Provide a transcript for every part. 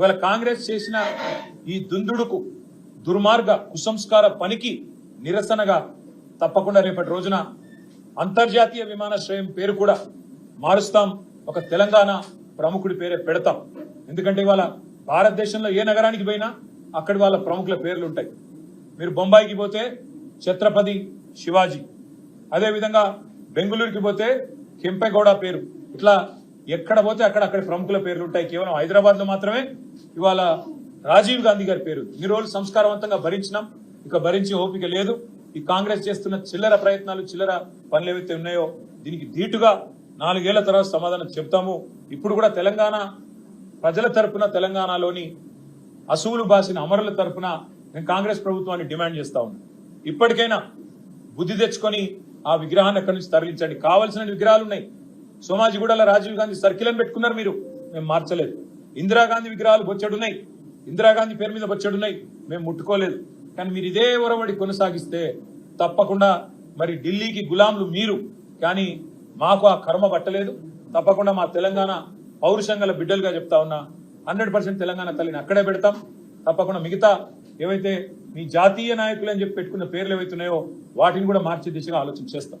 ఇవాళ కాంగ్రెస్ చేసిన ఈ దుందుడుకు దుర్మార్గ కుసంస్కార పనికి నిరసనగా తప్పకుండా రేపటి రోజున అంతర్జాతీయ విమానాశ్రయం పేరు కూడా మారుస్తాం. ఒక తెలంగాణ ప్రముఖుడి పేరే పెడతాం. ఎందుకంటే ఇవాళ భారతదేశంలో ఏ నగరానికి పోయినా అక్కడ వాళ్ళ ప్రముఖుల పేర్లు ఉంటాయి. మీరు బొంబాయికి పోతే ఛత్రపతి శివాజీ. అదేవిధంగా బెంగళూరుకి పోతే కెంపెగౌడ పేరు. ఇట్లా ఎక్కడ పోతే అక్కడ అక్కడ ప్రముఖుల పేర్లు ఉంటాయి కేవలం హైదరాబాద్లో మాత్రమే. ఇవాళ రాజీవ్ గాంధీ గారి పేరు. ఇన్ని రోజులు సంస్కారవంతంగా భరించినాం. ఇక భరించే ఓపిక లేదు. ఈ కాంగ్రెస్ చేస్తున్న చిల్లర ప్రయత్నాలు చిల్లర పనులు ఏవైతే ఉన్నాయో దీనికి ధీటుగా నాలుగేళ్ళ తర్వాత సమాధానం చెప్తాము ఇప్పుడు కూడా తెలంగాణ ప్రజల తరఫున తెలంగాణలోని అసువులు బాసిన అమరుల తరపున నేను కాంగ్రెస్ ప్రభుత్వాన్ని డిమాండ్ చేస్తా ఉన్నాను ఇప్పటికైనా బుద్ధి తెచ్చుకొని ఆ విగ్రహాన్ని అక్కడి నుంచి తరలించండి. కావలసిన విగ్రహాలు ఉన్నాయి. సోమాజిగూడలో రాజీవ్ గాంధీ సర్కిల్ అని పెట్టుకున్నారు మీరు. మేము మార్చలేదు. ఇందిరాగాంధీ విగ్రహాలు బొచ్చడున్నాయి. ఇందిరాగాంధీ పేరు మీద బొచ్చడున్నాయి. మేము ముట్టుకోలేదు. కానీ మీరు ఇదే ఒరవడి కొనసాగిస్తే తప్పకుండా మరి ఢిల్లీకి గులాంలు మీరు. కానీ మాకు ఆ కర్మ పట్టలేదు. తప్పకుండా మా తెలంగాణ పౌరుషంగల బిడ్డలుగా చెప్తా ఉన్నా హండ్రెడ్ పర్సెంట్ తెలంగాణ తల్లిని అక్కడే పెడతాం. తప్పకుండా మిగతా ఏవైతే మీ జాతీయ నాయకులు అని చెప్పి పెట్టుకున్న పేర్లు ఏవైతున్నాయో వాటిని కూడా మార్చే దిశగా ఆలోచన చేస్తాం.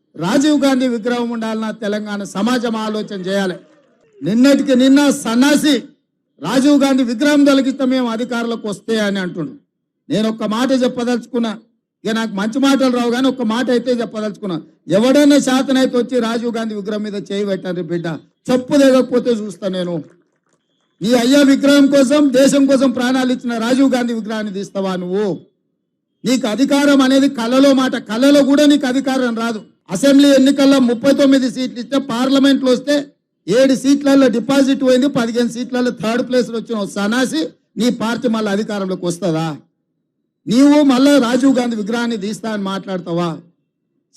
రాజీవ్ గాంధీ విగ్రహం ఉండాలన్నా తెలంగాణ సమాజం ఆలోచన చేయాలి. నిన్నటికి నిన్న సన్నాసి రాజీవ్ గాంధీ విగ్రహం తొలగిస్తే మేము అధికారులకు వస్తే అని అంటుండు. నేను ఒక్క మాట చెప్పదలుచుకున్నా. ఇక నాకు మంచి మాటలు రావు కానీ ఒక్క మాట అయితే చెప్పదలుచుకున్నా. ఎవడైనా శాతనైతే వచ్చి రాజీవ్ గాంధీ విగ్రహం మీద చేయి పెట్టారు బిడ్డ. చెప్పు దిగకపోతే చూస్తా నేను. నీ అయ్యా విగ్రహం కోసం దేశం కోసం ప్రాణాలు ఇచ్చిన రాజీవ్ గాంధీ విగ్రహాన్ని తీస్తావా నువ్వు? నీకు అధికారం అనేది కళలో మాట. కళలో కూడా నీకు అధికారం రాదు. అసెంబ్లీ ఎన్నికల్లో ముప్పై తొమ్మిది సీట్లు ఇస్తే పార్లమెంట్లో వస్తే ఏడు సీట్లలో డిపాజిట్ పోయింది పదిహేను సీట్లలో థర్డ్ ప్లేస్లో వచ్చిన సనాసి నీ పార్టీ మళ్ళీ అధికారంలోకి వస్తుందా? నీవు మళ్ళీ రాజీవ్ గాంధీ విగ్రహాన్ని తీస్తా అని మాట్లాడతావా?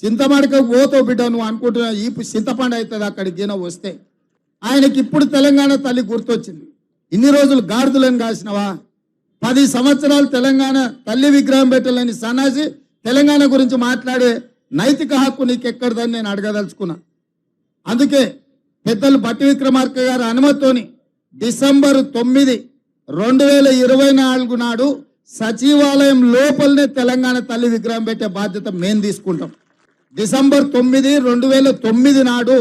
చింతమడక ఓతో బిడ్డ నువ్వు అనుకుంటున్నా ఈ చింతపండు అవుతుంది అక్కడికి గిన వస్తే. ఆయనకి ఇప్పుడు తెలంగాణ తల్లి గుర్తొచ్చింది. ఇన్ని రోజులు గాడిదలను కాసినవా? పది సంవత్సరాలు తెలంగాణ తల్లి విగ్రహం పెట్టలేని సన్నాసి తెలంగాణ గురించి మాట్లాడే నైతిక హక్కు నీకు ఎక్కడదని నేను అడగదలుచుకున్నా. అందుకే పెద్దలు భట్టి విక్రమార్క గారి అనుమతితోని డిసెంబర్ తొమ్మిది రెండు వేల ఇరవై నాలుగు నాడు సచివాలయం లోపలనే తెలంగాణ తల్లి విగ్రహం పెట్టే బాధ్యత మేము తీసుకుంటాం. డిసెంబర్ తొమ్మిది రెండు వేల తొమ్మిది నాడు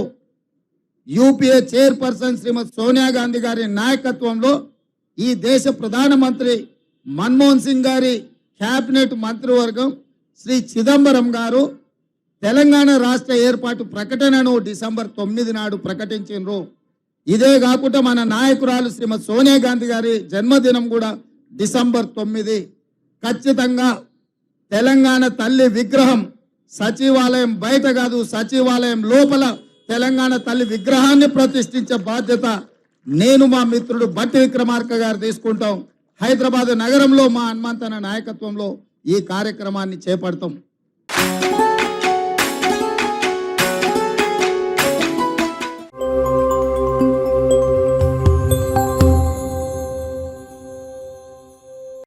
యూపీఏ చైర్పర్సన్ శ్రీమతి సోనియా గాంధీ గారి నాయకత్వంలో ఈ దేశ ప్రధానమంత్రి మన్మోహన్ సింగ్ గారి క్యాబినెట్ మంత్రివర్గం శ్రీ చిదంబరం గారు తెలంగాణ రాష్ట్ర ఏర్పాటు ప్రకటనను డిసెంబర్ తొమ్మిది నాడు ప్రకటించారు ఇదే కాకుండా మన నాయకురాలు శ్రీమతి సోనియా గాంధీ గారి జన్మదినం కూడా డిసెంబర్ తొమ్మిది. ఖచ్చితంగా తెలంగాణ తల్లి విగ్రహం సచివాలయం బయట కాదు సచివాలయం లోపల తెలంగాణ తల్లి విగ్రహాన్ని ప్రతిష్ఠించే బాధ్యత నేను మా మిత్రుడు బట్టి విక్రమార్క గారు తీసుకుంటాం. హైదరాబాద్ నగరంలో మా హనుమంతన నాయకత్వంలో ఈ కార్యక్రమాన్ని చేపడతాం.